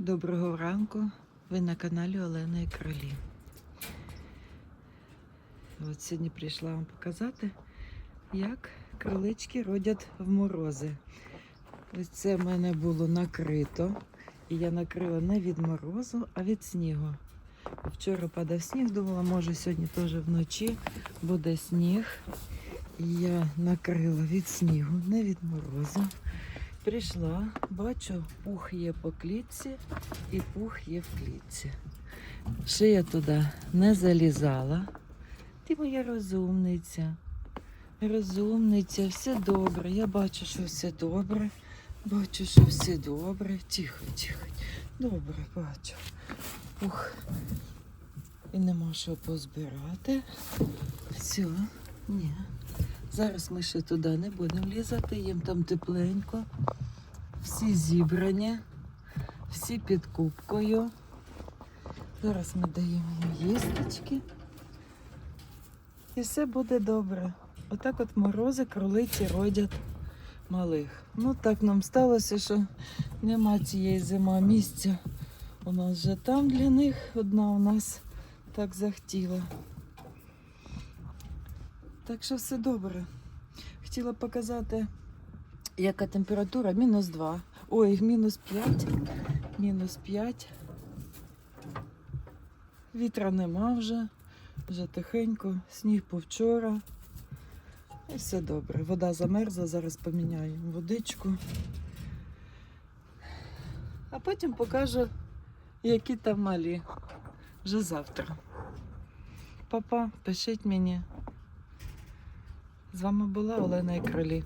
Доброго ранку. Ви на каналі Олена і Кролі. От сьогодні прийшла вам показати, як кролички родять в морози. Ось це в мене було накрито. І я накрила не від морозу, а від снігу. Вчора падав сніг, думала, може сьогодні теж вночі буде сніг. І я накрила від снігу, не від морозу. Прийшла, бачу, пух є по клітці і пух є в клітці. Ще я туди не залізала. Ти моя розумниця. Розумниця, все добре. Я бачу, що все добре. Бачу, що все добре. Тихо, тихо. Добре, бачу. Ух. І нема що позбирати. Все, ні. Зараз ми ще туди не будемо лізати, їм там тепленько. Всі зібрані, всі під кубкою. Зараз ми даємо їм їсточки. І все буде добре. Отак от морози кролиці родять малих. Ну так нам сталося, що нема цієї зима місця. У нас вже там для них одна у нас так захотіла. Так що все добре. Хотіла показати, яка температура. Мінус 2. Ой, мінус 5. Мінус 5. Вітра нема вже. Вже тихенько. Сніг повчора. І все добре. Вода замерзла, зараз поміняємо водичку. А потім покажу, які там малі. Вже завтра. Папа, пишіть мені. З вами була Олена і Кролі.